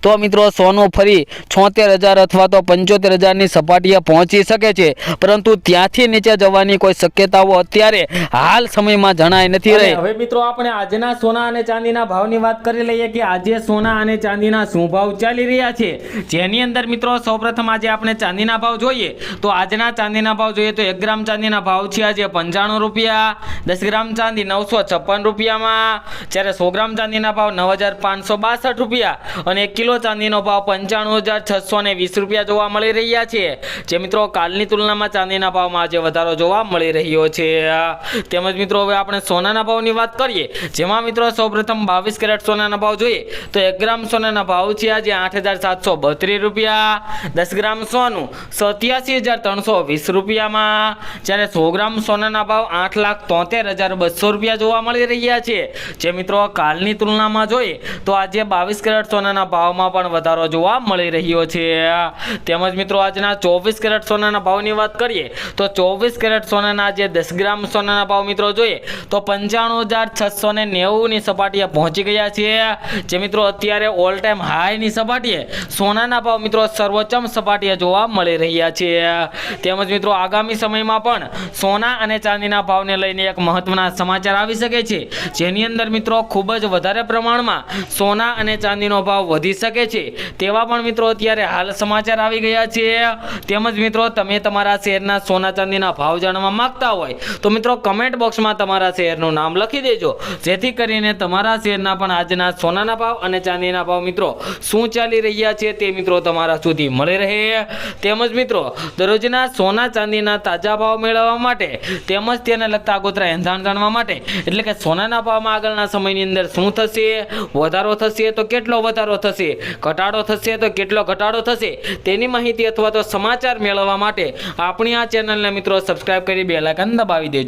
તો મિત્રો સોનું ફરી છોતેર હજાર અથવા તો પંચોતેર હજારની સપાટીએ પહોંચી શકે છે. પરંતુ ત્યાંથી નીચે જવાની કોઈ શક્યતાઓ અત્યારે હાલ સમયમાં જણાય નથી રહી. હવે મિત્રો આપણે આજના સોના અને ચાંદીના ભાવની વાત કરી લઈએ કે આજે સોના અને ચાંદીના શું ભાવ ચાલી રહ્યા છે? જેની અંદર મિત્રો સૌપ્રથમ આજે આપણે ચાંદીના ભાવ જોઈએ. તો આજના ચાંદીના ભાવ જોઈએ તો એક ગ્રામ ચાંદીના ભાવ છે આજે પંચાણું રૂપિયા દસ ગ્રામ ચાંદી નવસો છપ્પન રૂપિયામાં જ્યારે સો ગ્રામ ચાંદીના ભાવ નવ હજાર પાંચસો બાસઠ રૂપિયા અને એક કિલો ચાંદીનો ભાવ પંચાણું હજાર છસો ને વીસ રૂપિયા જોવા મળી રહ્યા છે. જે મિત્રો કાલની તુલનામાં ચાંદીના ભાવમાં આજે વધારો જોવા મળી રહ્યો છે. તેમજ મિત્રો હવે આપણે સોનાના ભાવની વાત કરીએ. જેમાં મિત્રો સૌપ્રથમ બાવીસ કેરેટ સોનાના ભાવ જોઈએ. તો એક ગ્રામ સોનાના ભાવ છે આજે આઠ હજાર સાતસો બત્રીસ રૂપિયા. દસ ગ્રામ સોનું સત્યાસી હજાર ત્રણસો વીસ રૂપિયામાં. જ્યારે સો ગ્રામ સોનાના ભાવ આઠ લાખ તોતેર હજાર બસો રૂપિયા જોવા મળી રહ્યા છે. જે મિત્રો કાલની તુલનામાં જોઈએ તો આજે બાવીસ કેરેટ સોનાના ભાવમાં પણ વધારો જોવા મળી રહ્યો છે. તેમજ મિત્રો, આજના ચોવીસ કેરેટ સોનાના ભાવની વાત કરીએ, તો ચોવીસ કેરેટ સોનાના જે દસ ગ્રામ સોનાના ભાવ મિત્રો જોઈએ, તો પંચાણું હજાર છસો ને નેવુંની સપાટીએ પહોંચી ગયા છે જે મિત્રો, અત્યારે ઓલ ટાઈમ હાઈની સપાટીએ, સોનાના ભાવ મિત્રો સર્વોચ્ચમ સપાટીએ જોવા મળી રહ્યા છે. તેમજ મિત્રો, આગામી સમયમાં પણ સોના અને ચાંદીના ભાવને લઈને એક મહત્વના સમાચાર આવી શકે છે. જેની અંદર મિત્રો, ખૂબ જ વધારે પ્રમાણમાં સોના અને ચાંદીનો ભાવ વધી શકે છે. તેવા પણ મિત્રો અત્યારે હાલ સમાચાર આવી ગયા છે. તેમજ મિત્રો, તમે તમારા શહેરના સોના ચાંદીના ભાવ જાણવા માગતા હોય, તો મિત્રો કમેન્ટ બોક્સમાં તમારા શહેરનું નામ લખી દેજો. જેથી કરીને તમારા શહેરના પણ આજના સોનાના ભાવ અને ચાંદીના ભાવ મિત્રો શું ચાલી રહ્યા છે તે મિત્રો તમારા સુધી મળી રહે. તેમજ મિત્રો, દરરોજના સોના ચાંદીના તાજા ભાવ મેળવવા માટે તેમજ તેને લગતા આગોતરા એંધાણ જાણવા માટે, એટલે કે સોનાના ભાવમાં આગળના સમયની અંદર શું થશે? વધારો થશે તો કેટલો વધારો થશે? ઘટાડો થશે તો કેટલો ઘટાડો થશે તેની માહિતી અથવા તો સમાચાર મેળવવા માટે આપણી આ ચેનલને મિત્રો સબસ્ક્રાઈબ કરી બે લાઇકન દબાવી દેજો.